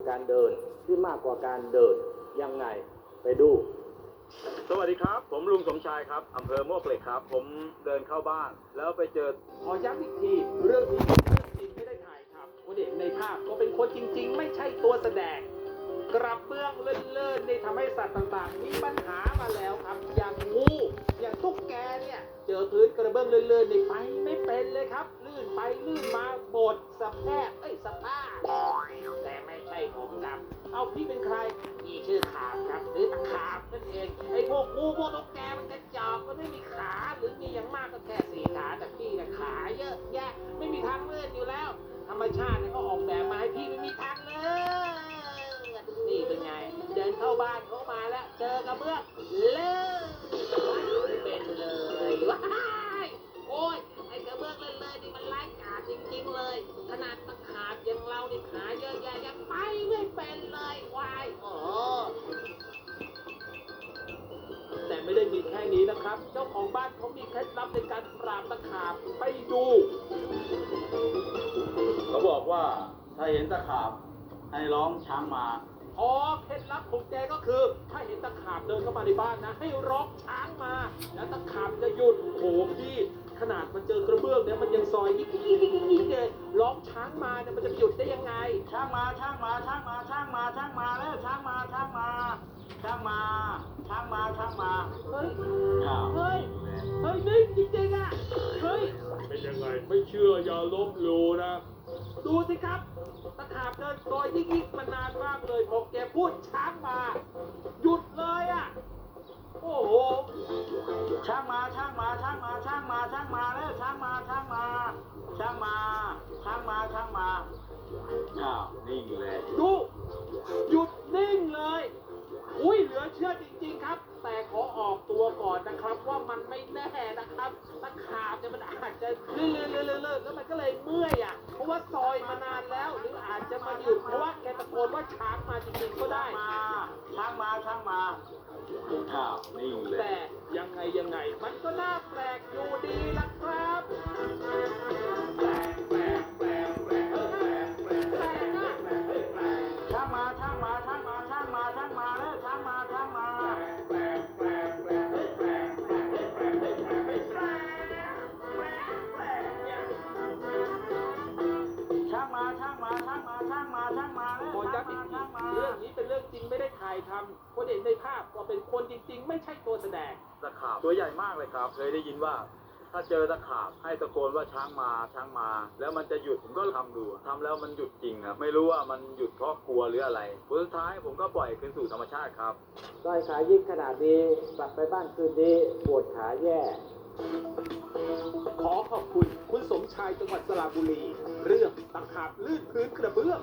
การเดินที่มากกว่าการเดินยังไงไปดู สวัสดีครับ ผมลุงสมชายครับอำเภอมวกเหล็กครับ ผมเดินเข้าบ้าน แล้วไปเจอขอย้ำอีกทีเรื่องนี้เป็นเรื่องจริงไม่ได้ถ่ายทำคนเห็นในภาพก็เป็นคนจริง ๆ ไม่ใช่ตัวแสดง กระเบื้องเลื่อนๆนี่ทำให้สัตว์ต่างๆ มีปัญหามาแล้วครับ อย่างงูอย่างตุ๊กแกเนี่ยเจอพื้นกระเบื้องเลื่อนๆในไป เป็นเลยครับ ลื่นไปลื่นมาบดสะแพกเอ้ยสะพ้าแต่ไม่ใช่ผมครับ เอาพี่เป็นใครพี่ชื่อขาบครับหรือตะขาบนั่นเองไอ้พวกงูพวกตุ๊กแกมันกระจอกมันไม่มีขาหรือมีอย่างมากก็แค่สี่ขาแต่พี่น่ะขาเยอะแยะไม่มีทางเลื่อนอยู่แล้ว ธรรมชาติเนี่ยเขาออกแบบมาให้พี่ไม่มีทางเลื่อนนี่เป็นไง เดินเข้าบ้านเขามาแล้ว เจอกระเบื้องเลื่อนเป็นเลยว้า ขนาดตะขาบอย่างเราเนี่ขาเยอะแยะยังไปไม่เป็นเลยวายโอ้แต่ไม่ได้มีแค่นี้นะครับ เจ้าของบ้านเขามีเคล็ดลับในการปราบตะขาบไปดู เขาบอกว่าถ้าเห็นตะขาบให้ร้องช้างมา อ๋อ เคล็ดลับของแกก็คือ ถ้าเห็นตะขาบเดินเข้ามาในบ้านนะ ให้ร้องช้างมา แล้วตะขาบจะหยุดโหพี่ขนาดมันเจอกระเบื้องเนี่ยมันยังซอยยิ่งางมาเนี่ยมันจะไปหยุดได้ยังไงช้างมาช้างมาช้างมาช้างมาช้างมาแล้วช้างมาช้างมาช้างมาช้างมาช้างมาเฮ้ยอ้าวเฮ้ย เฮ้ยนี่จริงๆอะ เฮ้ย เป็นยังไง ไม่เชื่ออย่าลบหลู่นะ ดูสิครับ แล้วมันก็เลยเมื่อยอะ เพราะว่าซอยมานานแล้ว หรืออาจจะมาหยุดเพราะว่าแกตะโกนว่าช้างมาจริงๆก็ได้ช้างมาช้างมาอ้าวนิ่งเลยแต่ยังไงยังไง มันก็น่าแปลกอยู่ดีละครับ ช้างมอย้ำอีกทีเรื่องนี้เป็นเรื่องจริงไม่ได้ถ่ายทำคนเห็นในภาพก็เป็นคนจริง ๆ ไม่ใช่ตัวแสดงตะขาบตัวใหญ่มากเลยครับ เคยได้ยินว่า ถ้าเจอตะขาบให้ตะโกนว่าช้างมาช้างมา แล้วมันจะหยุดผมก็ทำดูทำแล้วมันหยุดจริงครับไม่รู้ว่ามันหยุดเพราะกลัวหรืออะไรผลสุดท้ายผมก็ปล่อยคืนสู่ธรรมชาติครับซอยขายิ่งขนาดนี้กลับไปบ้านคืนนี้ปวดขาแย่ขอขอบคุณคุณสมชายจังหวัดสระบุรี เรื่องตะขาบลื่นพื้นกระเบื้อง